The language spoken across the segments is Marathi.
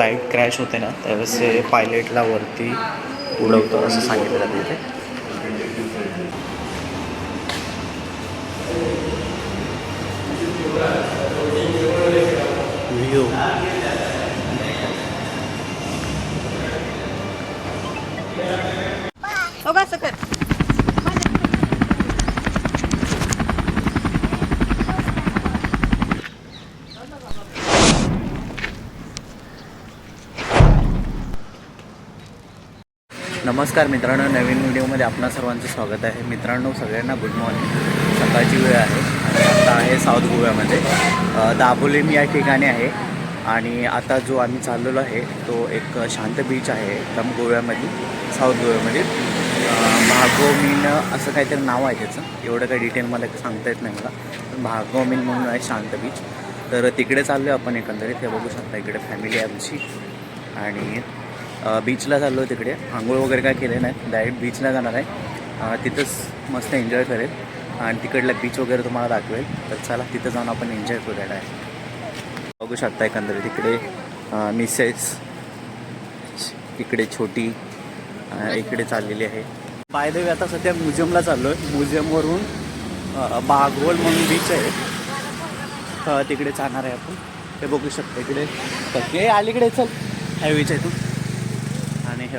फ्लाईट क्रॅश होते ना त्यावेळेस ते पायलटला वरती उडवतो असं सांगितलं जातं इथे. व्ह्यू हो का सकट नमस्कार मित्रांनो नवीन व्हिडिओमध्ये आपणा सर्वांचं स्वागत आहे. मित्रांनो सगळ्यांना गुड मॉर्निंग सकाळची वेळ आहे आणि आता आहे साऊथ गोव्यामध्ये. दाबोलीम या ठिकाणी आहे आणि आता जो आम्ही चाललेलो आहे तो एक शांत बीच आहे एकदम गोव्यामध्ये साऊथ गोव्यामध्ये. भागोमीन असं काहीतरी नाव आहे त्याचं. एवढं काही डिटेलमध्ये सांगता येत नाही मला. पण भागोमीन म्हणून आहे शांत बीच तर तिकडे चाललो आहे आपण एकंदरीत. हे बघू शकता इकडे फॅमिली आहे आमची. आणि बीचला चाललो आहे तिकडे. आंघोळ वगैरे काय केले नाही. डायरेक्ट बीचला जाणार आहे. तिथंच मस्त एन्जॉय करेल. आणि तिकडला बीच वगैरे तुम्हाला दाखवेल. तर चला तिथं जाऊन आपण एन्जॉय करूया डायरेक्ट बघू शकता एकंदरीत तिकडे मिसेस इकडे छोटी इकडे चाललेली आहे. पायदेवी आता सध्या म्युझियमला चाललो आहे म्युझियमवरून अ, बागोल म्हणून बीच आहे. तिकडे जाणार आहे आपण. हे बघू शकतो इकडे. हे अलीकडे चल. हायवेच्या इथून. तू हे.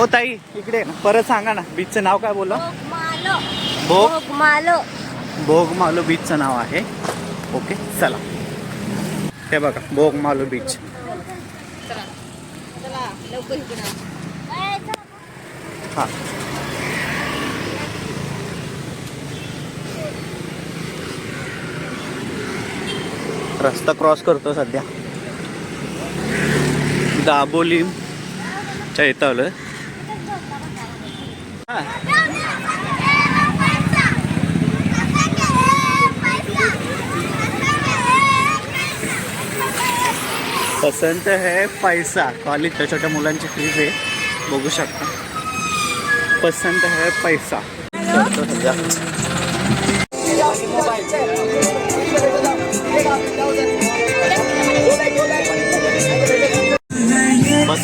ओ ताई इकडे. परत सांगा ना बीचचं नाव काय बोला मालो भोग मालो भोग मालो बीचचं नाव आहे. ओके चला. हे बघा भोग मालो बीच हां. रस्ता क्रॉस करतो सध्या. दाबोलीच्या हां पसंत है पैसा. कॉलेजच्या छोट्या मुलांची फीज आहे. बघू शकता. पसंत है पैसा.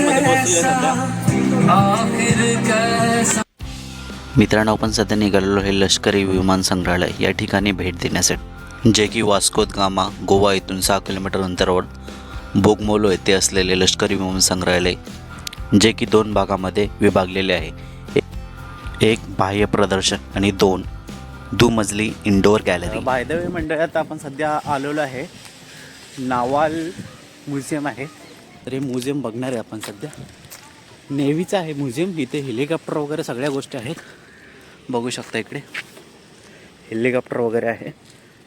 सध्या मित्रांनो आपण सध्या निघालेलो हे लष्करी विमान संग्रहालय. या ठिकाणी भेट देण्यासाठी. जे की वास्कोद गामा गोवा येथून सहा किलोमीटर अंतरावर बोगमोलो येथे असलेले लष्करी विमान संग्रहालय जे की दोन भागामध्ये विभागलेले आहे. एक बाह्य प्रदर्शन आणि दोन दुमजली इंडोर गॅलरी बाय मंडळात आपण सध्या आलेलो आहे. नावाल म्युझियम आहे. तर हे म्युझियम बघणार आहे आपण सध्या. नेव्हीचं आहे म्युझियम इथे हेलिकॉप्टर वगैरे सगळ्या गोष्टी आहेत. बघू शकता इकडे. हेलिकॉप्टर वगैरे आहे.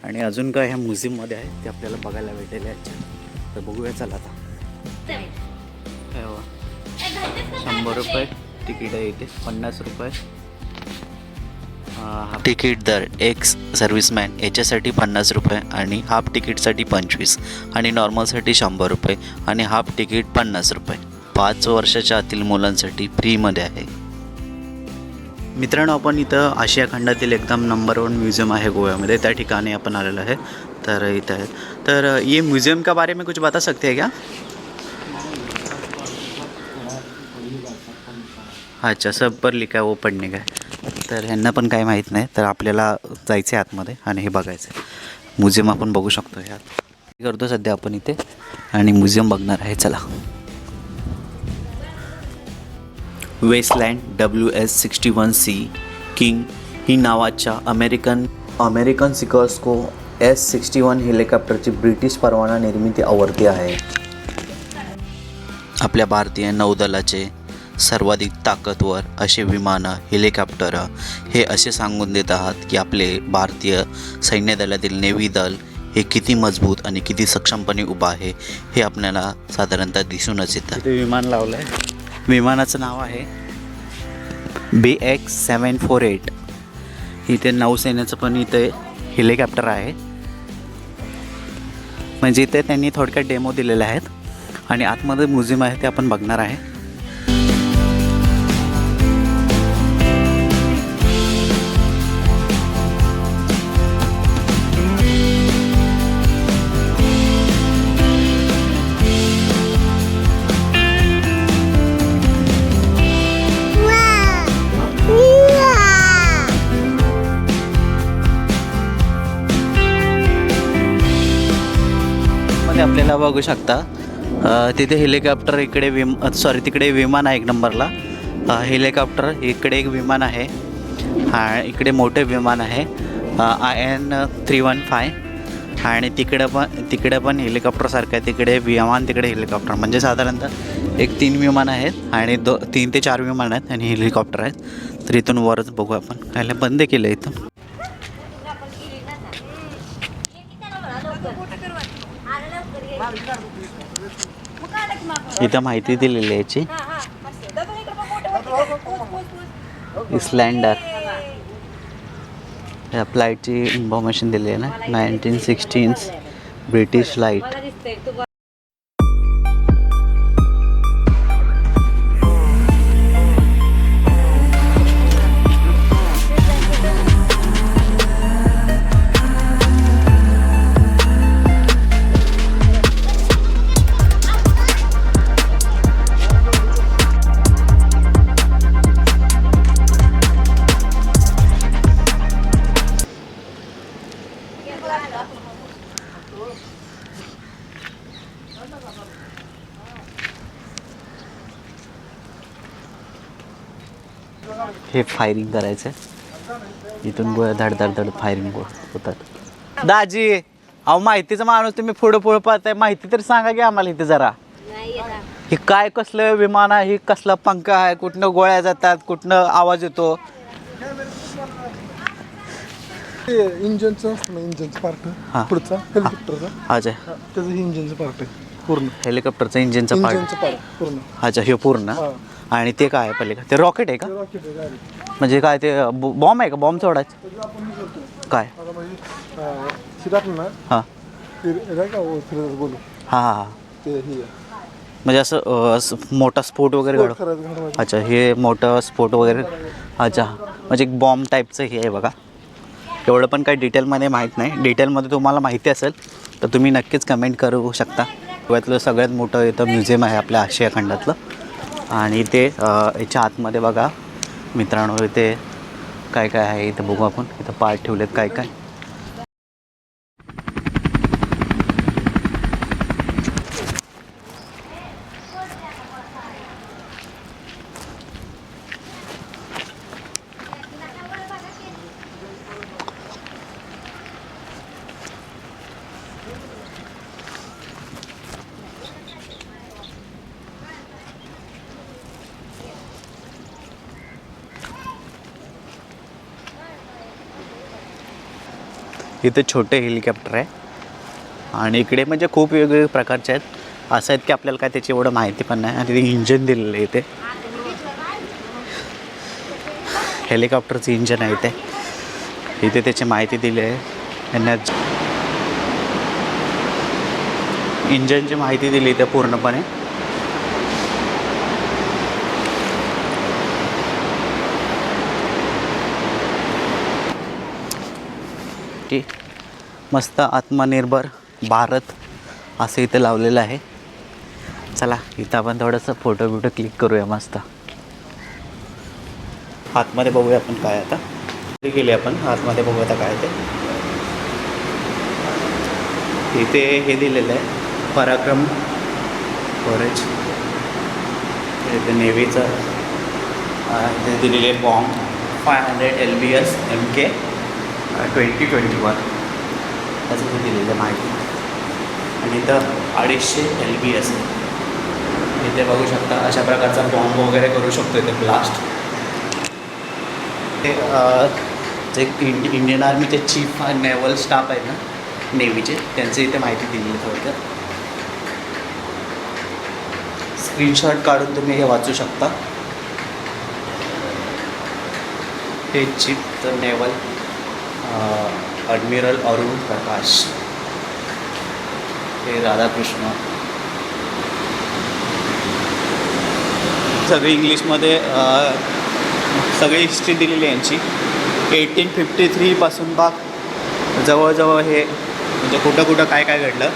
आणि अजून काय ह्या म्युझियममध्ये आहे ते आपल्याला बघायला भेटेल याच्या. तर बघूया चला आता. शंभर रुपये तिकीट आहे इथे. पन्नास रुपये. तिकीट दर एक्स सर्व्हिसमॅन याच्यासाठी पन्नास रुपये आणि हाफ तिकीटसाठी पंचवीस आणि नॉर्मलसाठी शंभर रुपये आणि हाफ तिकीट पन्नास रुपये. पाच वर्षाच्या आतील मुलांसाठी फ्रीमध्ये आहे. मित्रांनो आपण इथं आशिया खंडातील एकदम नंबर वन म्युझियम आहे गोव्यामध्ये. त्या ठिकाणी आपण आलेलो आहे. तर इथं आहे. तर ये म्युझियम का बारे में कुछ बता सकते हैं क्या? अच्छा सब पर लिखा है वो पढ़ने का है. तर ह्यांना पण काही माहीत नाही. तर आपल्याला जायचं आहे आतमध्ये आणि हे बघायचं आहे म्युझियम आपण बघू शकतो ह्यात करतो सध्या आपण इथे आणि म्युझियम बघणार आहे. चला. Westland W S sixty one C king ही नावाच्या American American Sikorsky S sixty one हेलिकॉप्टरची British परवाना निर्मिती आवडती आहे. आपल्या भारतीय नौदलाचे सर्वाधिक ताकदवर असे विमानं हेलिकॉप्टरं हे असे सांगून देत आहात की आपले भारतीय सैन्य दलातील नेव्ही दल हे किती मजबूत आणि किती सक्षमपणे उभं आहे हे आपल्याला साधारणतः दिसूनच येतं. इथे विमान लावलं आहे विमानाचं नाव आहे B X seven four eight. इथे नौसेनेचं पण इथे हेलिकॉप्टर आहे. म्हणजे इथे त्यांनी थोडक्यात डेमो दिलेले आहेत आणि आतमध्ये म्युझियम आहे ते आपण बघणार आहे. आतमध्ये बघू शकता. तिथे हेलिकॉप्टर इकडे विम सॉरी तिकडे विमान आहे एक नंबरला. हेलिकॉप्टर इकडे एक विमान आहे. हा इकडे मोठे विमान आहे. I N three one five. आणि तिकडं पण तिकडे पण हेलिकॉप्टरसारखं आहे. तिकडे विमान तिकडे हेलिकॉप्टर. म्हणजे साधारणतः एक तीन विमान आहेत आणि दो तीन ते चार विमान आहेत आणि हेलिकॉप्टर आहेत. तर इथून वरच बघू आपण. कायला बंद केलं इथून. इथं माहिती दिलेली आहे याची. इस्लँडर या फ्लाईटची इन्फॉर्मेशन दिली आहे ना नाईन्टीन सिक्स्टीन्स ब्रिटिश लाइट हे फायरिंग करायचं इथून गोळ्या धड धड धड फायरिंग होतात. दाजी अहो माहितीचा माणूस तुम्ही पुढं पुढं पाहताय. माहिती तरी सांगा की आम्हाला इथे जरा. हे काय कसलं विमान आहे? हे कसला पंखा आहे? कुठनं गोळ्या जातात? कुठनं आवाज येतो? इंजनचं असतं ना इंजनचं हा. पार्ट पुढचा हेलिकॉप्टरचा. अच्छा. हा, त्याचं हे इंजनचं पार्ट आहे पूर्ण. हेलिकॉप्टरचं इंजिनचं पार्ट इंजनचं पार्ट पूर्ण. अच्छा हे पूर्ण. हा. आणि ते काय आहे पलीकडे? ते रॉकेट आहे का? म्हणजे काय ते बॉम्ब आहे का? बॉम्ब सोडायचं? काय? म्हणजे हां हां हां. म्हणजे असं मोठा स्फोट वगैरे घडव अच्छा हे मोठं स्फोट वगैरे अच्छा म्हणजे एक बॉम्ब टाईपचं हे आहे बघा. एवढं पण काही डिटेलमध्ये माहीत नाही. डिटेलमध्ये तुम्हाला माहिती असेल तर तुम्ही नक्कीच कमेंट करू शकता. गोव्यातलं सगळ्यात मोठं इथं म्युझियम आहे आपल्या आशिया खंडातलं. आणि ते याच्या आतमध्ये बघा मित्रांनो इथे काय काय आहे इथं बघू आपण. इथं पार्ट ठेवलेत काय काय इथे छोटे हेलिकॉप्टर आहे. आणि इकडे म्हणजे खूप वेगवेगळे प्रकारचे आहेत. असं आहेत की आपल्याला काय त्याची एवढं माहिती पण नाही. आणि तिथे इंजन दिलेलं आहे इथे. हेलिकॉप्टरचं इंजन आहे इथे. इथे त्याची माहिती दिली आहे. यांना इंजनची माहिती दिली इथे पूर्णपणे. की मस्त आत्मनिर्भर भारत असं इथं लावलेलं आहे. चला इथं आपण थोडंसं फोटो बिटो क्लिक करूया मस्त. आतमध्ये बघूया आपण काय आता. गेले आपण? आतमध्ये बघू आता काय ते. इथे हे दिलेलं आहे पराक्रम फॉरेज इथे नेव्हीचं इथे दिलेले bomb five hundred L B S M K twenty twenty one. त्याचं मी दिलेलं आहे माहिती. आणि इथं अडीचशे एल बी एस इथे बघू शकता अशा प्रकारचा बॉम्ब वगैरे करू शकतो इथे ब्लास्ट ते जे इंडि इंडियन आर्मीचे चीफ नेव्हल स्टाफ आहे ना नेव्हीचे त्यांचे इथे माहिती दिलेली थोडक्यात. स्क्रीनशॉट काढून तुम्ही हे वाचू शकता. हे chief naval admiral Arun Prakash हे राधाकृष्ण. सगळी इंग्लिशमध्ये सगळी हिस्ट्री दिलेली आहे यांची. एटीन फिफ्टी थ्रीपासून बाग जवळजवळ हे म्हणजे कुठं कुठं काय काय घडलं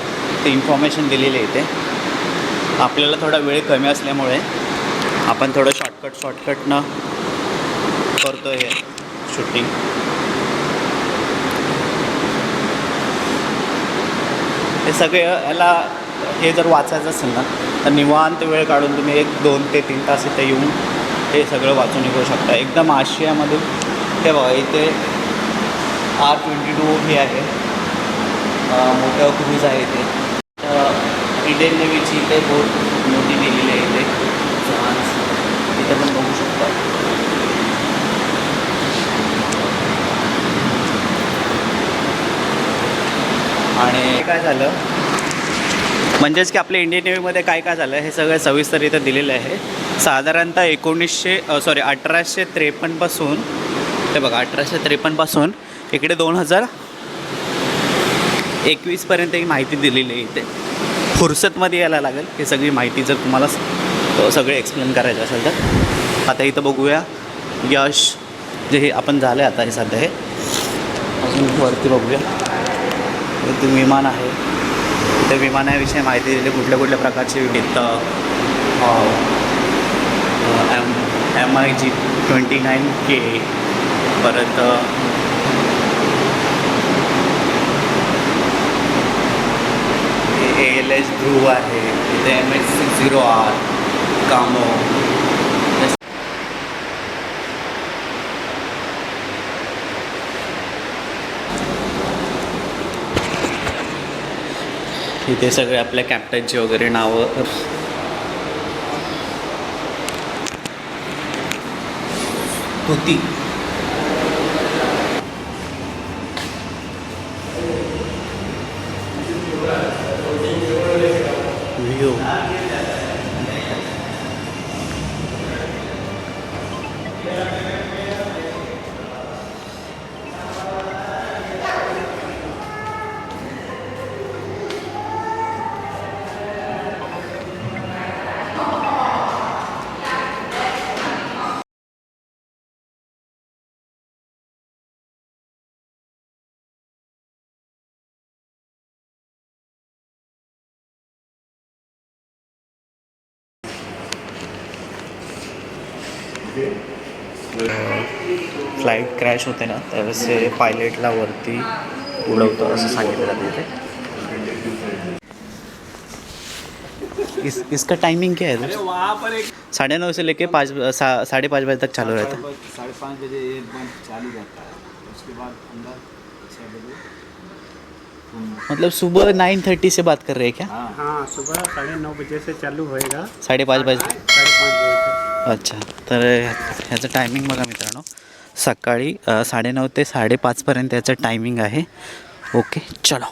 ते इन्फॉर्मेशन दिलेली आहे इथे. आपल्याला थोडा वेळ कमी असल्यामुळे आपण थोडं शॉर्टकट शॉर्टकटनं करतो हे शूटिंग हे सगळे याला हे जर वाचायचं असेल ना तर निवांत वेळ काढून तुम्ही एक दोन ते तीन तास इथे येऊन हे सगळं वाचून निघू शकता. एकदम आशियामधून हे बघा इथे आर ट्वेंटी टू हे आहे. मोठं क्रूज आहे इथे. इंडियन नेव्हीची इथे बोट मोठी दिलेली आहे इथे जहाज इथे पण बघू शकता हे काय झालं? म्हणजेच की आपल्या इंडियन नेव्हीमध्ये काय काय झालं हे सगळं सविस्तर इथं दिलेलं आहे. साधारणतः एकोणीसशे सॉरी अठराशे त्रेपन्नपासून ते बघा अठराशे त्रेपन्नपासून इकडे दोन हजार एकवीसपर्यंत ही माहिती दिलेली आहे इथे. फुरसतमध्ये यायला लागेल. हे सगळी माहिती जर तुम्हाला सगळे एक्सप्लेन करायचं असेल तर. आता इथं बघूया. यश जे हे आपण झालं आहे आता हे सध्या हे. अजून वरती बघूया. इथे विमान आहे. त्या विमानाविषयी माहिती दिली कुठल्या कुठल्या प्रकारचे विविध M M I G twenty nine K परत ए एल एच ध्रुव आहे इथे M H six zero R Kamov इथे सगळे आपल्या कॅप्टनची वगैरे नावं. होती. फ्लाईट क्रॅश होते ना त्यावेळेस पायलटला वरती उडवतं असं सांगितलं जातं इस इसका टाइमिंग क्या है? पर एक साढ़े नौ से लेके पाँच सा, साढ़े पाँच बजे तक चालू रहता है। साढ़े पाँच बजे एक बंद चालू रहता है। उसके बाद अंदर छः बजे मतलब सुबह नाइन थर्टी से बात कर रहे हैं क्या? हाँ। हाँ सुबह साढ़े नौ बजे से चालू होएगा। साढ़े पाँच बजे। अच्छा तर ह्याचं टायमिंग बघा मित्रांनो. सकाळी साडेनऊ ते साडेपाचपर्यंत याचं टायमिंग आहे. ओके चलो.